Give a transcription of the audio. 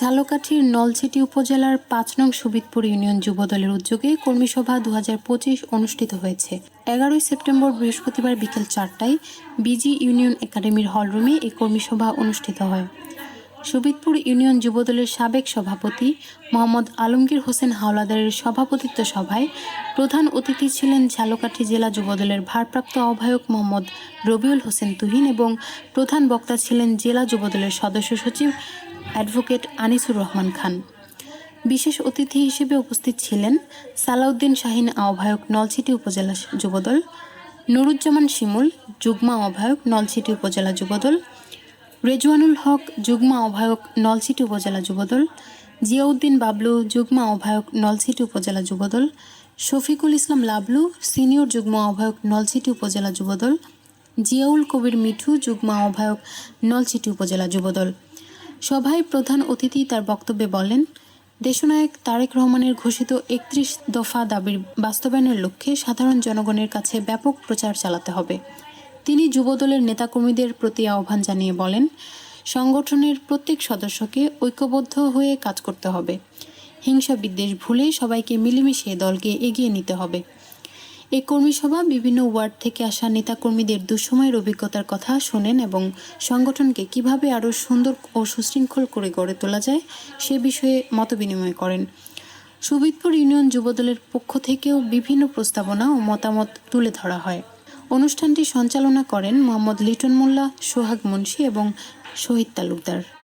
ঝালকাঠির নলছিটি উপজেলার পাঁচ নং সুবিদপুর ইউনিয়ন যুবদলের উদ্যোগে কর্মী সভা দু হাজার পঁচিশ অনুষ্ঠিত হয়েছে। এগারোই সেপ্টেম্বর বৃহস্পতিবার বিকেল চারটায় বিজি ইউনিয়ন একাডেমির হলরুমে এই কর্মী সভা অনুষ্ঠিত হয়। সুবিদপুর ইউনিয়ন যুবদলের সাবেক সভাপতি মোহাম্মদ আলমগীর হোসেন হাওলাদারের সভাপতিত্ব সভায় প্রধান অতিথি ছিলেন ঝালকাঠি জেলা যুবদলের ভারপ্রাপ্ত আহ্বায়ক মোহাম্মদ রবিউল হোসেন তুহিন এবং প্রধান বক্তা ছিলেন জেলা যুবদলের সদস্য সচিব অ্যাডভোকেট আনিসুর রহমান খান। বিশেষ অতিথি হিসেবে উপস্থিত ছিলেন সালাউদ্দিন শাহিন আহ্বায়ক নলছিটি উপজেলা যুবদল, নুরুজ্জামান শিমুল, যুগ্ম আহ্বায়ক নলছিটি উপজেলা যুবদল, রেজওয়ানুল হক, যুগ্ম আহ্বায়ক নলছিটি উপজেলা যুবদল, জিয়াউদ্দিন বাবলু, যুগ্ম আহ্বায়ক নলছিটি উপজেলা যুবদল, শফিকুল ইসলাম লাবলু, সিনিয়র যুগ্ম আহ্বায়ক নলছিটি উপজেলা যুবদল, জিয়াউল কবির মিঠু, যুগ্ম আহ্বায়ক নলছিটি উপজেলা যুবদল। সভায় প্রধান অতিথি তার বক্তব্যে বলেন, দেশনায়ক তারেক রহমানের ঘোষিত একত্রিশ দফা দাবির বাস্তবায়নের লক্ষ্যে সাধারণ জনগণের কাছে ব্যাপক প্রচার চালাতে হবে। তিনি যুবদলের নেতাকর্মীদের প্রতি আহ্বান জানিয়ে বলেন, সংগঠনের প্রত্যেক সদস্যকে ঐক্যবদ্ধ হয়ে কাজ করতে হবে। হিংসা বিদ্বেষ ভুলে সবাইকে মিলেমিশে দলকে এগিয়ে নিতে হবে। এই কর্মী সভা বিভিন্ন ওয়ার্ড থেকে আসা নেতাকর্মীদের দুঃসময়ের অভিজ্ঞতার কথা শোনেন এবং সংগঠনকে কীভাবে আরও সুন্দর ও সুশৃঙ্খল করে গড়ে তোলা যায় সে বিষয়ে মতবিনিময় করেন। সুবিদপুর ইউনিয়ন যুবদলের পক্ষ থেকেও বিভিন্ন প্রস্তাবনা ও মতামত তুলে ধরা হয়। অনুষ্ঠানটি সঞ্চালনা করেন মোহাম্মদ লিটন মোল্লা, সোহাগ মুন্সি এবং শহীদ তালুকদার।